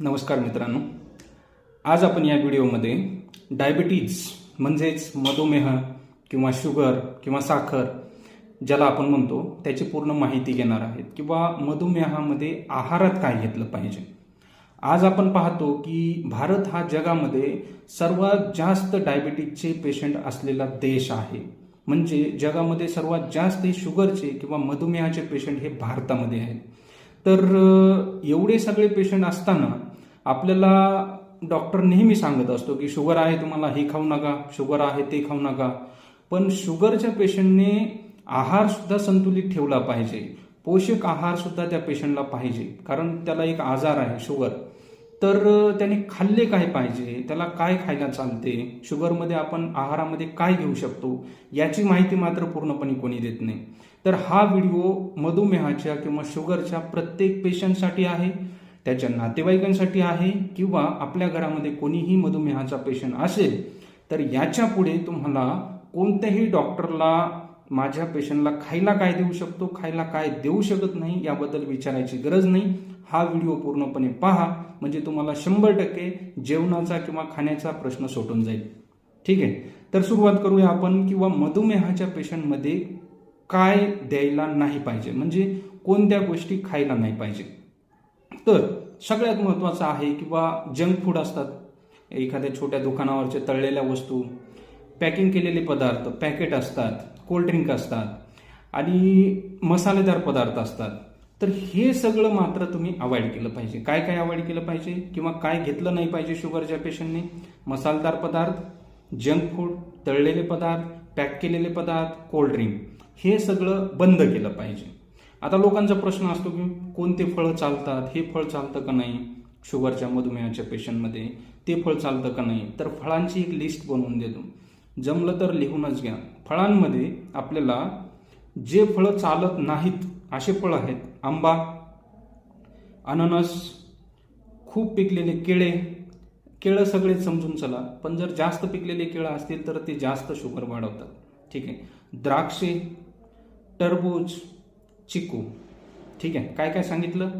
नमस्कार मित्रांनो. आज आपण या व्हिडिओमध्ये डायबिटीज म्हणजेच मधुमेह किंवा शुगर किंवा साखर ज्याला आपण म्हणतो त्याची पूर्ण माहिती घेणार आहेत किंवा मधुमेहामध्ये आहारात काय घेतलं पाहिजे. आज आपण पाहतो की भारत हा जगामध्ये सर्वात जास्त डायबिटीजचे पेशंट असलेला देश आहे. म्हणजे जगामध्ये सर्वात जास्त हे शुगरचे किंवा मधुमेहाचे पेशंट हे भारतामध्ये आहेत. तर एवढे सगळे पेशंट असताना आपल्याला डॉक्टर नेहमी सांगत असतो की शुगर आहे तुम्हाला हे खाऊ नका. शुगर आहे ते खाऊ नका. पण शुगरच्या पेशंटने आहारसुद्धा संतुलित ठेवला पाहिजे. पोषक आहारसुद्धा त्या पेशंटला पाहिजे. कारण त्याला एक आजार आहे शुगर तर त्याने खाल्ले काय पाहिजे? त्याला काय खायला चालते? शुगरमध्ये आपण आहारामध्ये काय घेऊ शकतो? याची माहिती मात्र पूर्णपणे कोणी देत नाही. तर हा व्हिडिओ मधुमेहाच्या किंवा शुगरच्या प्रत्येक पेशंटसाठी आहे. त्याच्या नातेवाईकांसाठी आहे किंवा आपल्या घरामध्ये कोणीही मधुमेहाचा पेशंट असेल तर याच्यापुढे तुम्हाला कोणत्याही डॉक्टरला माझ्या पेशंटला खायला काय देऊ शकतो खायला काय देऊ शकत नाही याबद्दल विचारायची गरज नाही. हा व्हिडिओ पूर्णपणे पहा. म्हणजे तुम्हाला शंभर टक्के जेवणाचा किंवा खाण्याचा प्रश्न सुटून जाईल. ठीक आहे? तर सुरुवात करूया आपण किंवा मधुमेहाच्या पेशंटमध्ये काय द्यायला नाही पाहिजे? म्हणजे कोणत्या गोष्टी खायला नाही पाहिजे? तर सगळ्यात महत्त्वाचं आहे किंवा जंक फूड असतात. एखाद्या छोट्या दुकानावरच्या तळलेल्या वस्तू पॅकिंग केलेले पदार्थ पॅकेट असतात कोल्ड्रिंक असतात आणि मसालेदार पदार्थ असतात. तर हे सगळं मात्र तुम्ही अवॉइड केलं पाहिजे. काय काय अवॉइड केलं पाहिजे किंवा काय घेतलं नाही पाहिजे शुगरच्या पेशंटने मसालेदार पदार्थ जंक फूड तळलेले पदार्थ पॅक केलेले पदार्थ कोल्ड्रिंक हे सगळं बंद केलं पाहिजे. आता लोकांचा प्रश्न असतो की कोणते फळं चालतात हे फळ चालतं का नाही? शुगरच्या मधुमेहाच्या पेशंटमध्ये ते फळ चालतं का नाही? तर फळांची एक लिस्ट बनवून देतो. जमलं तर लिहूनच घ्या. फळांमध्ये आपल्याला जे फळं चालत नाहीत असे फळं आहेत आंबा अननस खूप पिकलेले केळे केळं सगळे समजून चला. पण जर जास्त पिकलेले केळं असतील तर ते जास्त शुगर वाढवतात. ठीक आहे? द्राक्षे टरबूज चिकू. ठीक आहे. काय काय सांगितलं?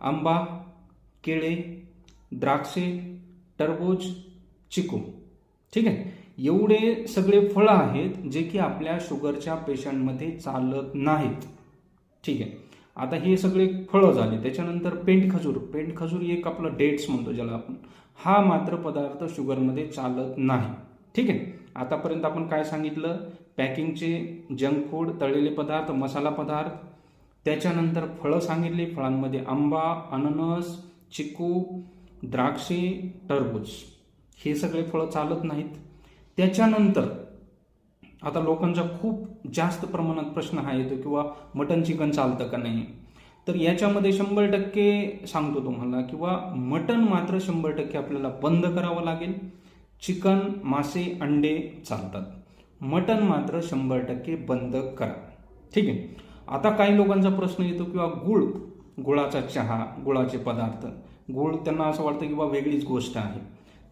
आंबा केळे द्राक्षे टरबूज चिकू. ठीक आहे. एवढे सगळे फळं आहेत जे की आपल्या शुगरच्या पेशंटमध्ये चालत नाहीत. ठीक आहे. आता हे सगळे फळं झाले. त्याच्यानंतर पेंट खजूर. पेंट खजूर एक आपलं डेट्स म्हणतो ज्याला आपण. हा मात्र पदार्थ शुगरमध्ये चालत नाही. ठीक आहे. आतापर्यंत आपण काय सांगितलं? पॅकिंगचे जंक फूड तळलेले पदार्थ मसाला पदार्थ त्याच्यानंतर फळं सांगितली फळांमध्ये आंबा अननस चिकू द्राक्षे टरबूज. हे सगळे फळं चालत नाहीत. त्याच्यानंतर आता लोकांचा खूप जास्त प्रमाणात प्रश्न हा येतो किंवा मटन चिकन चालतं का नाही? तर याच्यामध्ये शंभर टक्के सांगतो तुम्हाला किंवा मटन मात्र शंभर टक्के आपल्याला बंद करावं लागेल. चिकन मासे अंडे चालतात. मटन मात्र शंभर टक्के बंद करा. ठीक आहे? आता काही लोकांचा प्रश्न येतो किंवा गुळ गुळाचा चहा गुळाचे पदार्थ. गुळ त्यांना असं वाटतं की बा वेगळीच गोष्ट आहे.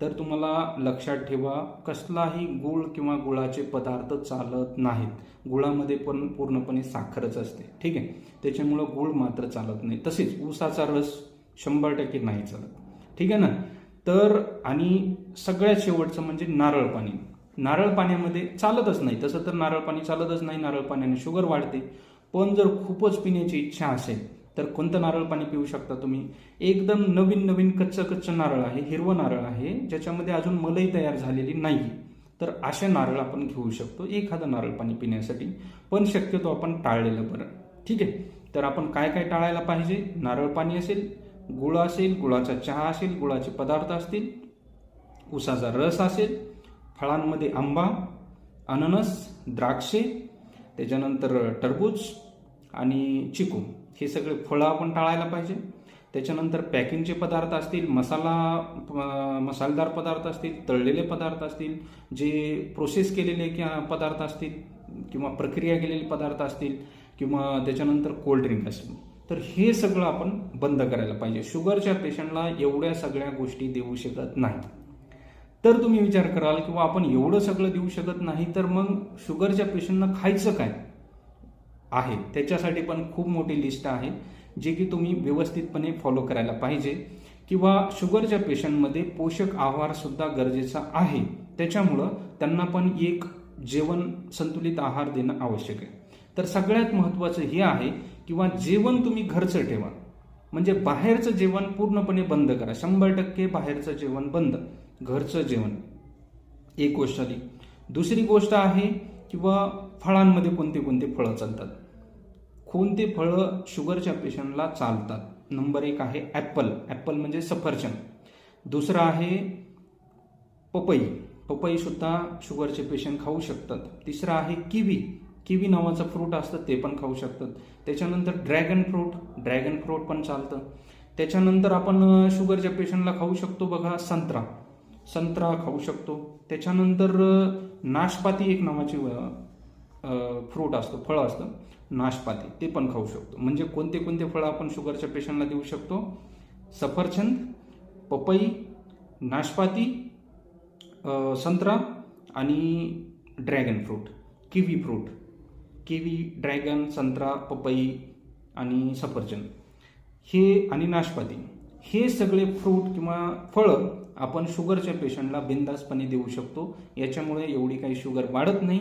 तर तुम्हाला लक्षात ठेवा कसलाही गुळ किंवा गुळाचे पदार्थ चालत नाहीत. गुळामध्ये पण पूर्णपणे साखरच असते. ठीक आहे? त्याच्यामुळं गुळ मात्र चालत नाही. तसेच ऊसाचा रस शंभर टक्के नाही चालत. ठीक आहे ना? तर आणि सगळ्यात शेवटचं म्हणजे नारळ पाणी. नारळ पाण्यामध्ये चालतच नाही. तसं तर नारळ पाणी चालतच नाही. नारळ पाण्याने शुगर वाढते. पण जर खूपच पिण्याची इच्छा असेल तर कोणतं नारळ पाणी पिऊ शकता तुम्ही? एकदम नवीन नवीन कच्चं कच्चं नारळ आहे हिरवं नारळ आहे ज्याच्यामध्ये अजून मलई तयार झालेली नाही तर असे नारळ आपण घेऊ शकतो एखादं नारळ पाणी पिण्यासाठी. पण शक्यतो आपण टाळलेलं बरं. ठीक आहे? तर आपण काय काय टाळायला पाहिजे? नारळ पाणी असेल गुळ असेल गुळाचा चहा असेल गुळाचे पदार्थ असतील उसाचा रस असेल फळांमध्ये आंबा अननस द्राक्षे त्याच्यानंतर टरबूज आणि चिकू हे सगळे फळं आपण टाळायला पाहिजे. त्याच्यानंतर पॅकिंगचे पदार्थ असतील मसाला मसालेदार पदार्थ असतील तळलेले पदार्थ असतील जे प्रोसेस केलेले किंवा पदार्थ असतील किंवा प्रक्रिया केलेले पदार्थ असतील किंवा त्याच्यानंतर कोल्ड्रिंक असतील तर हे सगळं आपण बंद करायला पाहिजे. शुगरच्या पेशंटला एवढ्या सगळ्या गोष्टी देऊ शकत नाही. तर तुम्ही विचार कराल किंवा आपण एवढं सगळं देऊ शकत नाही तर मग शुगरच्या पेशंटना खायचं काय? आहे. त्याच्यासाठी पण खूप मोठी लिस्ट आहे जे की तुम्ही व्यवस्थितपणे फॉलो करायला पाहिजे. किंवा शुगरच्या पेशंटमध्ये पोषक आहारसुद्धा गरजेचा आहे. त्याच्यामुळं त्यांना पण एक जेवण संतुलित आहार देणं आवश्यक आहे. तर सगळ्यात महत्त्वाचं हे आहे किंवा जेवण तुम्ही घरचं ठेवा. म्हणजे बाहेरचं जेवण पूर्णपणे बंद करा. शंभर टक्के बाहेरचं जेवण बंद. घरचं जेवण. एक गोष्ट आली. दुसरी गोष्ट आहे किंवा फळांमध्ये कोणते कोणते फळं चालतात? कोणते फळं शुगरच्या पेशंटला चालतात? नंबर एक आहे ॲपल. ॲपल म्हणजे सफरचंद. दुसरं आहे पपई. पपईसुद्धा शुगरचे पेशंट खाऊ शकतात. तिसरं आहे किवी. किवी नावाचं फ्रूट असतं ते पण खाऊ शकतात. त्याच्यानंतर ड्रॅगन फ्रूट. ड्रॅगन फ्रूट पण चालतं. त्याच्यानंतर आपण शुगरच्या पेशंटला खाऊ शकतो बघा संत्रा. संत्रा खाऊ शकतो. त्याच्यानंतर नाशपाती एक नावाची फ्रूट असतं फळ असतं नाशपाती ते पण खाऊ शकतो. म्हणजे कोणते कोणते फळं आपण शुगरच्या पेशंटला देऊ शकतो? सफरचंद पपई नाशपाती संत्रा आणि dragon fruit kiwi fruit kiwi dragon संत्रा पपई आणि सफरचंद. हे आणि नाशपाती. हे सगळे फ्रूट किंवा फळं आपण शुगरच्या पेशंटला बिंदासपणे देऊ शकतो. याच्यामुळे एवढी काही शुगर वाढत नाही.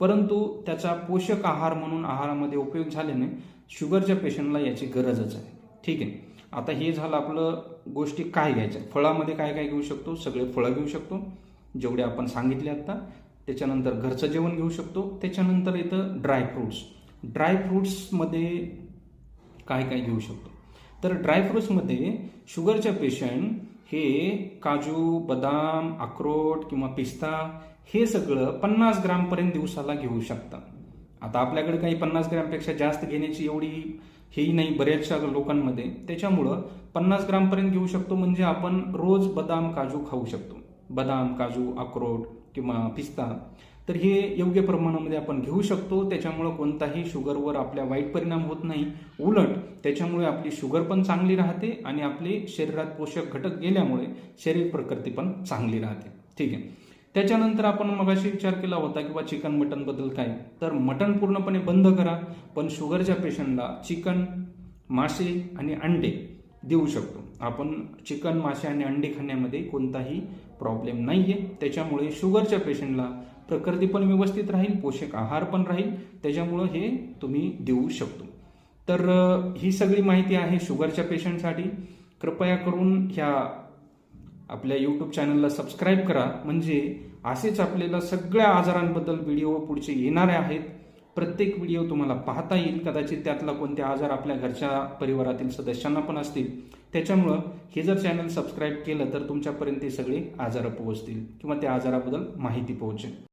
परंतु त्याचा पोषक आहार म्हणून आहारामध्ये उपयोग झाल्याने शुगरच्या पेशंटला याची गरजच आहे. ठीक आहे? आता हे झालं आपलं गोष्टी काय घ्यायच्या? फळामध्ये काय काय घेऊ शकतो? सगळे फळं घेऊ शकतो. जेवढे आपण सांगितले आत्ता त्याच्यानंतर घरचं जेवण घेऊ शकतो. त्याच्यानंतर येतं ड्रायफ्रुट्स ड्रायफ्रुट्समध्ये काय काय घेऊ शकतो? तर ड्रायफ्रुट्समध्ये शुगरच्या पेशंट हे काजू बदाम अक्रोट किंवा पिस्ता हे सगळं पन्नास ग्रामपर्यंत दिवसाला घेऊ शकतात. आता आपल्याकडे काही पन्नास ग्रामपेक्षा जास्त घेण्याची एवढी हेही नाही बऱ्याचशा लोकांमध्ये. त्याच्यामुळं पन्नास ग्रामपर्यंत घेऊ शकतो म्हणजे आपण रोज बदाम काजू खाऊ शकतो. बदाम काजू अक्रोट किंवा पिस्ता तर हे योग्य प्रमाणामध्ये आपण घेऊ शकतो. त्याच्यामुळं कोणताही शुगरवर आपल्या वाईट परिणाम होत नाही. उलट त्याच्यामुळे आपली शुगर पण चांगली राहते आणि आपले शरीरात पोषक घटक गेल्यामुळे शरीर प्रकृती पण चांगली राहते. ठीक आहे. त्याच्यानंतर आपण मगाशी विचार केला होता किंवा चिकन मटनबद्दल काय? तर मटन पूर्णपणे बंद करा पण शुगरच्या पेशंटला चिकन मासे आणि अंडे देऊ शकतो. आपण चिकन मासे आणि अंडे खाण्यामध्ये कोणताही प्रॉब्लेम नाही आहे त्याच्यामुळे शुगरच्या पेशंटला प्रकृती पण व्यवस्थित राहील पोषक आहार पण राहील त्याच्यामुळं हे तुम्ही देऊ शकतो. तर ही सगळी माहिती आहे शुगरच्या पेशंटसाठी. कृपया करून ह्या आपल्या यूट्यूब चॅनलला सबस्क्राईब करा. म्हणजे असेच आपल्याला सगळ्या आजारांबद्दल व्हिडिओ पुढचे येणारे आहेत. प्रत्येक व्हिडिओ तुम्हाला पाहता येईल. कदाचित त्यातला कोणते आजार आपल्या घरच्या परिवारातील सदस्यांना पण असतील. त्याच्यामुळं हे जर चॅनल सबस्क्राईब केलं तर तुमच्यापर्यंत ते सगळे आजार पोहोचतील किंवा त्या आजाराबद्दल माहिती पोहोचेल.